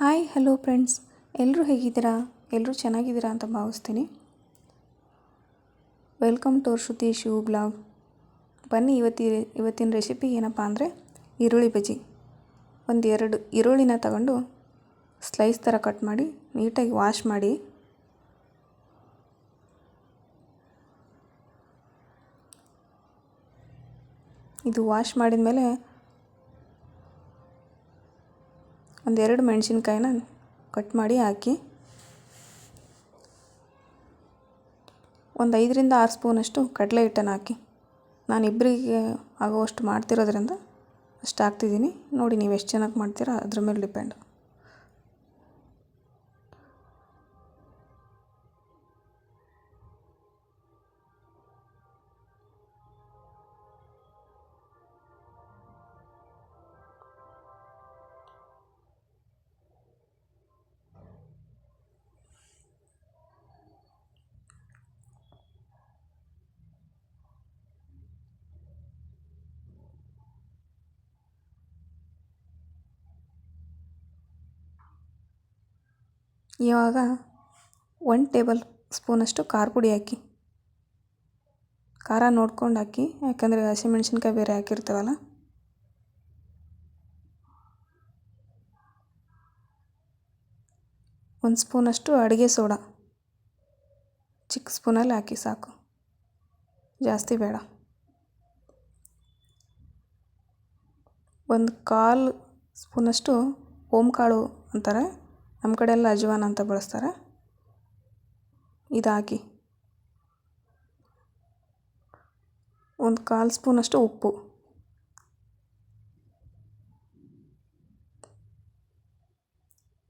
Hi, hello friends. ಎಲ್ಲರೂ ಹೇಗಿದ್ದೀರಾ? ಎಲ್ಲರೂ ಚೆನ್ನಾಗಿದ್ದೀರಾ ಅಂತ ಭಾವಿಸ್ತೀನಿ. ವೆಲ್ಕಮ್ ಟು ಶ್ರುತಿ ಶೂ ಬ್ಲಾಗ್. ಬನ್ನಿ, ಇವತ್ತಿ, ಇವತ್ತಿನ ರೆಸಿಪಿ ಏನಪ್ಪ ಅಂದರೆ ಈರುಳ್ಳಿ ಬಜ್ಜಿ. ಒಂದು ಎರಡು ಈರುಳ್ಳಿನ ತಗೊಂಡು ಸ್ಲೈಸ್ ಥರ ಕಟ್ ಮಾಡಿ, ನೀಟಾಗಿ ವಾಶ್ ಮಾಡಿ. ಇದು ವಾಶ್ ಮಾಡಿದ ಮೇಲೆ ಒಂದೆರಡು ಮೆಣಸಿನ್ಕಾಯಿನ ಕಟ್ ಮಾಡಿ ಹಾಕಿ. ಒಂದು ಐದರಿಂದ ಆರು ಸ್ಪೂನಷ್ಟು ಕಡಲೆ ಹಿಟ್ಟನ್ನು ಹಾಕಿ. ನಾನು ಇಬ್ಬರಿಗೆ ಆಗುವಷ್ಟು ಮಾಡ್ತಿರೋದ್ರಿಂದ ಅಷ್ಟು ಹಾಕ್ತಿದ್ದೀನಿ ನೋಡಿ ನೀವು ಎಷ್ಟು ಚೆನ್ನಾಗಿ ಮಾಡ್ತೀರಾ ಅದ್ರ ಮೇಲೆ ಡಿಪೆಂಡ್. ಇವಾಗ ಒನ್ ಟೇಬಲ್ ಸ್ಪೂನಷ್ಟು ಖಾರ ಪುಡಿ ಹಾಕಿ. ಖಾರ ನೋಡ್ಕೊಂಡು ಹಾಕಿ, ಯಾಕಂದರೆ ಹಸಿಮೆಣ್ಸಿನ್ಕಾಯಿ ಬೇರೆ ಹಾಕಿರ್ತೀವಲ್ಲ. ಒಂದು ಸ್ಪೂನಷ್ಟು ಅಡುಗೆ ಸೋಡಾ. ಚಿಕ್ಕ ಸ್ಪೂನಲ್ಲಿ ಹಾಕಿ ಸಾಕು. ಜಾಸ್ತಿ ಬೇಡ. ಒಂದು ಕಾಲು ಸ್ಪೂನಷ್ಟು ಓಂಕಾಳು ಅಂತಾರೆ. ನಮ್ಮ ಕಡೆ ಎಲ್ಲ ಅಜ್ವಾನ ಅಂತ ಬಳಸ್ತಾರೆ. ಇದು ಹಾಕಿ ಒಂದು ಕಾಲು ಸ್ಪೂನಷ್ಟು ಉಪ್ಪು.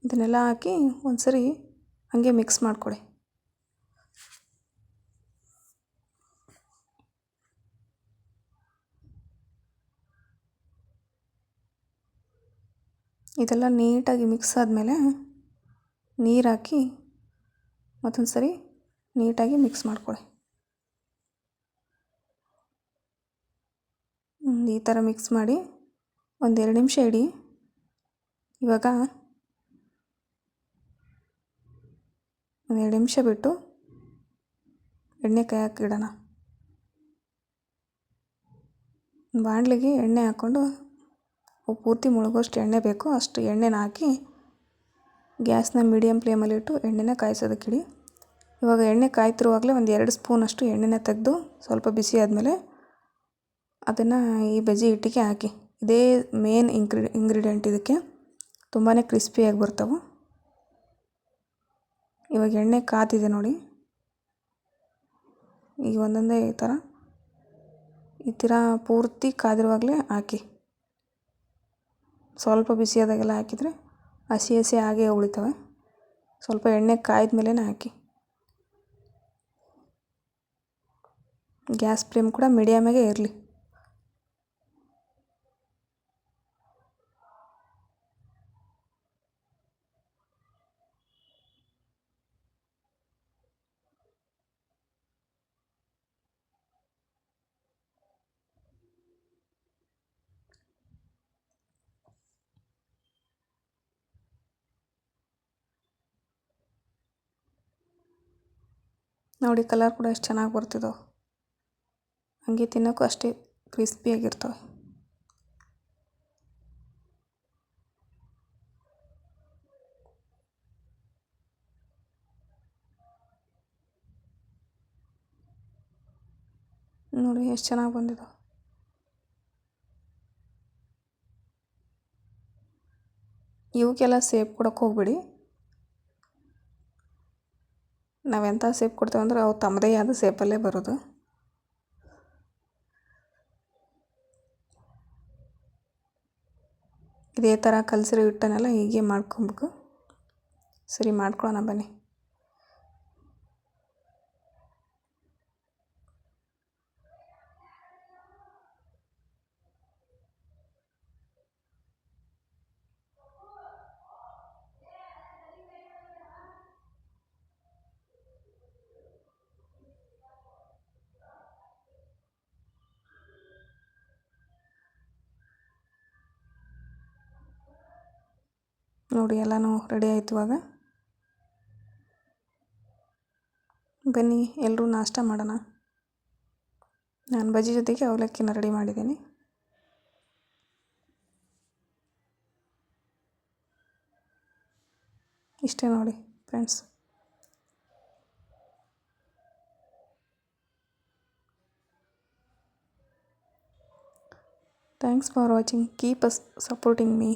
ಇದನ್ನೆಲ್ಲ ಹಾಕಿ ಒಂದು ಸರಿ ಹಾಗೆ ಮಿಕ್ಸ್ ಮಾಡಿಕೊಡಿ ಇದೆಲ್ಲ ನೀಟಾಗಿ ಮಿಕ್ಸ್ ಆದಮೇಲೆ ನೀರು ಹಾಕಿ ಮತ್ತೊಂದು ಸರಿ ನೀಟಾಗಿ ಮಿಕ್ಸ್ ಮಾಡ್ಕೊಳ್ಳಿ ಈ ಥರ ಮಿಕ್ಸ್ ಮಾಡಿ ಒಂದೆರಡು ನಿಮಿಷ ಇಡಿ. ಇವಾಗ ಒಂದೆರಡು ನಿಮಿಷ ಬಿಟ್ಟು ಎಣ್ಣೆ ಕೈ ಹಾಕಿಡೋಣ. ಬಾಣಲಿಗೆ ಎಣ್ಣೆ ಹಾಕ್ಕೊಂಡು ಪೂರ್ತಿ ಮುಳುಗೋಷ್ಟು ಎಣ್ಣೆ ಬೇಕು. ಅಷ್ಟು ಎಣ್ಣೆನ ಹಾಕಿ ಗ್ಯಾಸ್ನ ಮೀಡಿಯಮ್ ಫ್ಲೇಮಲ್ಲಿಟ್ಟು ಎಣ್ಣೆನ ಕಾಯಿಸೋದಕ್ಕಿಡಿ ಇವಾಗ ಎಣ್ಣೆ ಕಾಯ್ತಿರುವಾಗಲೇ ಒಂದು ಎರಡು ಸ್ಪೂನಷ್ಟು ಎಣ್ಣೆನ ತೆಗೆದು ಸ್ವಲ್ಪ ಬಿಸಿ ಆದಮೇಲೆ ಅದನ್ನು ಈ ಬಜ್ಜಿ ಹಿಟ್ಟಿಗೆ ಹಾಕಿ. ಇದೇ ಮೇನ್ ಇಂಗ್ರಿ ಇಂಗ್ರೀಡಿಯೆಂಟ್ ಇದಕ್ಕೆ ತುಂಬಾ ಕ್ರಿಸ್ಪಿಯಾಗಿ ಬರ್ತವೆ. ಇವಾಗ ಎಣ್ಣೆ ಕಾತಿದೆ ನೋಡಿ. ಈಗ ಒಂದೊಂದೇ ಈ ಥರ ಈ ಥರ ಪೂರ್ತಿ ಕಾದಿರುವಾಗಲೇ ಹಾಕಿ. ಸ್ವಲ್ಪ ಬಿಸಿಯಾದಾಗೆಲ್ಲ ಹಾಕಿದರೆ ಹಸಿ ಹಸಿ ಹಾಗೆ ಉಳಿತವೆ. ಸ್ವಲ್ಪ ಎಣ್ಣೆ ಕಾಯ್ದ ಮೇಲೇ ಹಾಕಿ. ಗ್ಯಾಸ್ ಫ್ಲೇಮ್ ಕೂಡ ಮೀಡಿಯಮಾಗೇ ಇರಲಿ. ನೋಡಿ ಕಲರ್ ಕೂಡ ಎಷ್ಟು ಚೆನ್ನಾಗಿ ಬರ್ತಿದ್ದಾವೆ ಹಾಗೆ ತಿನ್ನೋಕ್ಕೂ ಅಷ್ಟೇ ಕ್ರಿಸ್ಪಿಯಾಗಿರ್ತವೆ ನೋಡಿ ಎಷ್ಟು ಚೆನ್ನಾಗಿ ಬಂದಿದ್ದಾವೆ ಇವಕ್ಕೆಲ್ಲ ಸೇಪ್ ಕೊಡೋಕ್ಕೆ ಹೋಗ್ಬೇಡಿ. ನಾವೆಂಥ ಸೇಪ್ ಕೊಡ್ತೇವೆ ಅಂದ್ರೆ ಅವು ತಮ್ಮದೇ ಆದ ಸೇಪಲ್ಲೇ ಬರೋದು. ಇದೇ ಥರ ಕಲಸಿರೋ ಹಿಟ್ಟನ್ನೆಲ್ಲ ಹೀಗೆ ಮಾಡ್ಕೊಬೇಕು. ಸರಿ ಮಾಡ್ಕೊಳ್ಳೋಣ ಬನ್ನಿ. ನೋಡಿ ಎಲ್ಲನೂ ರೆಡಿ ಆಯಿತು ಇವಾಗ. ಬನ್ನಿ ಎಲ್ಲರೂ ನಾಷ್ಟ ಮಾಡೋಣ. ನಾನು ಬಜ್ಜಿ ಜೊತೆಗೆ ಅವಲಕ್ಕಿನ ರೆಡಿ ಮಾಡಿದ್ದೀನಿ. ಇಷ್ಟೇ ನೋಡಿ friends thanks for watching keep us supporting me